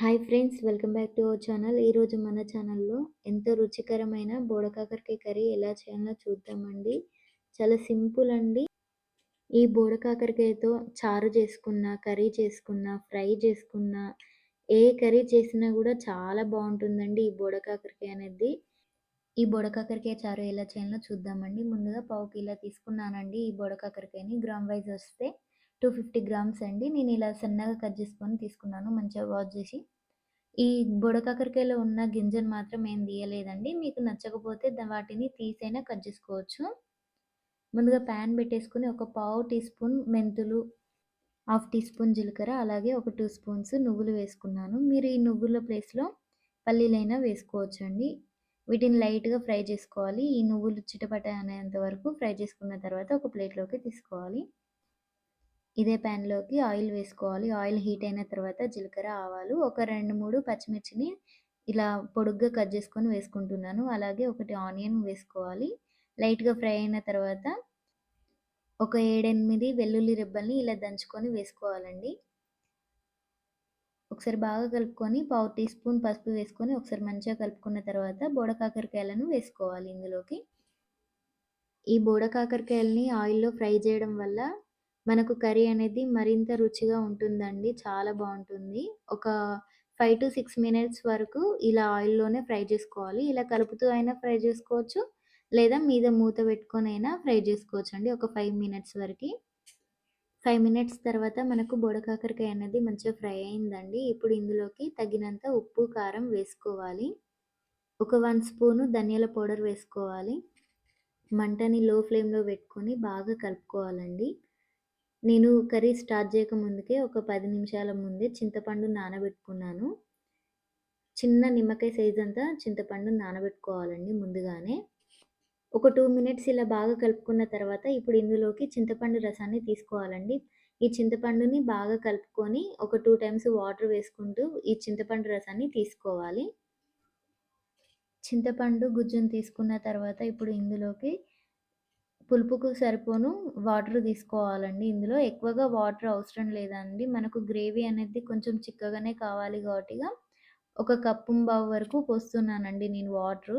Hi friends welcome back to our channel. ఈరోజు మన ఛానల్లో ఎంతో రుచికరమైన బోడకాకరకాయ కర్రీ ఎలా చేయాలో చూద్దామండి. చాలా సింపుల్ అండి. ఈ బోడకాకరకాయతో చారు చేసుకున్న కర్రీ చేసుకున్న ఫ్రై చేసుకున్న ఏ కర్రీ చేసినా కూడా చాలా బాగుంటుందండి ఈ బోడకాకరకాయ అనేది. ఈ బోడకాకరకాయ చారు ఎలా చేయాలో చూద్దామండి. ముందుగా పావు కిలో తీసుకున్నానండి ఈ బోడకాకరకాయని. గ్రామ్ వైజ్ వస్తే టూ ఫిఫ్టీ గ్రామ్స్ అండి. నేను ఇలా సన్నగా కట్ చేసుకొని తీసుకున్నాను మంచిగా వాష్ చేసి. ఈ బుడకాకరకాయలో ఉన్న గింజను మాత్రం ఏం తీయలేదండి. మీకు నచ్చకపోతే వాటిని తీసైనా కట్ చేసుకోవచ్చు. ముందుగా ప్యాన్ పెట్టేసుకుని ఒక పావు టీ స్పూన్ మెంతులు హాఫ్ టీ స్పూన్ జీలకర్ర అలాగే ఒక టూ స్పూన్స్ నువ్వులు వేసుకున్నాను. మీరు ఈ నువ్వుల ప్లేస్లో పల్లీలైనా వేసుకోవచ్చు అండి వీటిని లైట్గా ఫ్రై చేసుకోవాలి. ఈ నువ్వులు చిటపట అనేంత వరకు ఫ్రై చేసుకున్న తర్వాత ఒక ప్లేట్లోకి తీసుకోవాలి. ఇదే ప్యాన్లోకి ఆయిల్ వేసుకోవాలి. ఆయిల్ హీట్ అయిన తర్వాత జీలకర్ర ఆవాలు ఒక రెండు మూడు పచ్చిమిర్చిని ఇలా పొడుగ్గా కట్ చేసుకొని వేసుకుంటున్నాను. అలాగే ఒకటి ఆనియన్ వేసుకోవాలి. లైట్గా ఫ్రై అయిన తర్వాత ఒక ఏడెనిమిది వెల్లుల్లి రెబ్బల్ని ఇలా దంచుకొని వేసుకోవాలండి. ఒకసారి బాగా కలుపుకొని పావు టీ స్పూన్ పసుపు వేసుకొని ఒకసారి మంచిగా కలుపుకున్న తర్వాత బోడ కాకరకాయలను వేసుకోవాలి ఇందులోకి. ఈ బోడ కాకరకాయలని ఆయిల్లో ఫ్రై చేయడం వల్ల మనకు కర్రీ అనేది మరింత రుచిగా ఉంటుందండి. చాలా బాగుంటుంది. ఒక ఫైవ్ టు సిక్స్ మినిట్స్ వరకు ఇలా ఆయిల్లోనే ఫ్రై చేసుకోవాలి. ఇలా కలుపుతూ అయినా ఫ్రై చేసుకోవచ్చు. లేదా మీద మూత పెట్టుకొని అయినా ఫ్రై చేసుకోవచ్చు అండి ఒక ఫైవ్ మినిట్స్ వరకు. ఫైవ్ మినిట్స్ తర్వాత మనకు బొడకాకరకాయ అనేది మంచిగా ఫ్రై అయిందండి. ఇప్పుడు ఇందులోకి తగినంత ఉప్పు కారం వేసుకోవాలి. ఒక వన్ స్పూను ధనియాల పౌడర్ వేసుకోవాలి. మంటని లో ఫ్లేమ్లో పెట్టుకొని బాగా కలుపుకోవాలండి. నేను కర్రీ స్టార్ట్ చేయక ముందుకే ఒక పది నిమిషాల ముందే చింతపండు నానబెట్టుకున్నాను. చిన్న నిమ్మకాయ సైజ్ అంతా చింతపండు నానబెట్టుకోవాలండి ముందుగానే. ఒక టూ మినిట్స్ ఇలా బాగా కలుపుకున్న తర్వాత ఇప్పుడు ఇందులోకి చింతపండు రసాన్ని తీసుకోవాలండి. ఈ చింతపండుని బాగా కలుపుకొని ఒక టూ టైమ్స్ వాటర్ వేసుకుంటూ ఈ చింతపండు రసాన్ని తీసుకోవాలి. చింతపండు గుజ్జును తీసుకున్న తర్వాత ఇప్పుడు ఇందులోకి పులుపుకు సరిపోను వాటర్ తీసుకోవాలండి. ఇందులో ఎక్కువగా వాటర్ అవసరం లేదండి. మనకు గ్రేవీ అనేది కొంచెం చిక్కగానే కావాలి కాబట్టిగా ఒక కప్పు బావు వరకు పోస్తున్నానండి నేను వాటర్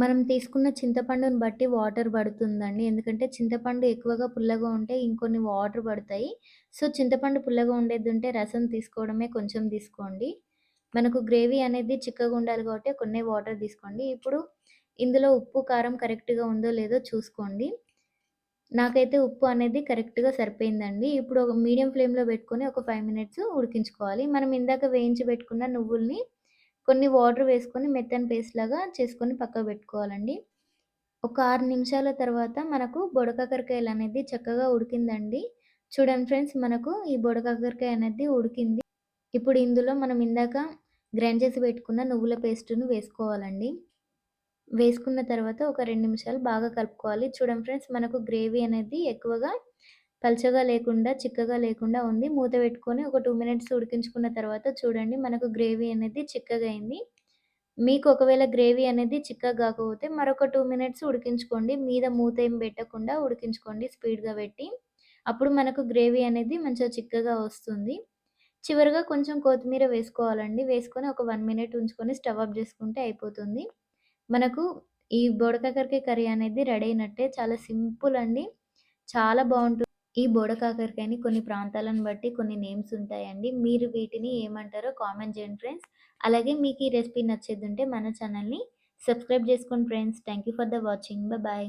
మనం తీసుకున్న చింతపండుని బట్టి వాటర్ పడుతుందండి. ఎందుకంటే చింతపండు ఎక్కువగా పుల్లగా ఉంటే ఇంకొన్ని వాటర్ పడతాయి. సో చింతపండు పుల్లగా ఉండేది ఉంటే రసం తీసుకోవడమే కొంచెం తీసుకోండి. మనకు గ్రేవీ అనేది చిక్కగా ఉండాలి కాబట్టి కొన్ని వాటర్ తీసుకోండి. ఇప్పుడు ఇందులో ఉప్పు కారం కరెక్ట్గా ఉందో లేదో చూసుకోండి. నాకైతే ఉప్పు అనేది కరెక్ట్గా సరిపోయిందండి. ఇప్పుడు ఒక మీడియం ఫ్లేమ్లో పెట్టుకొని ఒక ఫైవ్ మినిట్స్ ఉడికించుకోవాలి. మనం ఇందాక వేయించి పెట్టుకున్న నువ్వుల్ని కొన్ని వాటర్ వేసుకొని మెత్తని పేస్ట్ లాగా చేసుకొని పక్కకు పెట్టుకోవాలండి. ఒక ఆరు నిమిషాల తర్వాత మనకు బొడకాకరకాయలు అనేది చక్కగా ఉడికిందండి. చూడండి ఫ్రెండ్స్ మనకు ఈ బొడకాకరకాయ అనేది ఉడికింది. ఇప్పుడు ఇందులో మనం ఇందాక గ్రైండ్ చేసి పెట్టుకున్న నువ్వుల పేస్టును వేసుకోవాలండి. వేసుకున్న తర్వాత ఒక రెండు నిమిషాలు బాగా కలుపుకోవాలి. చూడండి ఫ్రెండ్స్ మనకు గ్రేవీ అనేది ఎక్కువగా పల్చగా లేకుండా చిక్కగా లేకుండా ఉంది. మూత పెట్టుకొని ఒక టూ మినిట్స్ ఉడికించుకున్న తర్వాత చూడండి మనకు గ్రేవీ అనేది చిక్కగా అయింది. మీకు ఒకవేళ గ్రేవీ అనేది చిక్కగా కాకపోతే మరొక టూ మినిట్స్ ఉడికించుకోండి. మీద మూత ఏం పెట్టకుండా ఉడికించుకోండి స్పీడ్గా పెట్టి. అప్పుడు మనకు గ్రేవీ అనేది మంచిగా చిక్కగా వస్తుంది. చివరిగా కొంచెం కొత్తిమీర వేసుకోవాలండి. వేసుకొని ఒక వన్ మినిట్ ఉంచుకొని స్టవ్ ఆఫ్ చేసుకుంటే అయిపోతుంది. మనకు ఈ బోడకాకరకాయ కర్రీ అనేది రెడీ అయినట్టే చాలా సింపుల్ అండి. చాలా బాగుంటుంది. ఈ బోడకాకరకాయని కొన్ని ప్రాంతాలను బట్టి కొన్ని నేమ్స్ ఉంటాయండి. మీరు వీటిని ఏమంటారో కామెంట్ చేయండి ఫ్రెండ్స్. అలాగే మీకు ఈ రెసిపీ నచ్చేది ఉంటే మన ఛానల్ని సబ్స్క్రైబ్ చేసుకోండి friends. Thank you for the watching. Bye.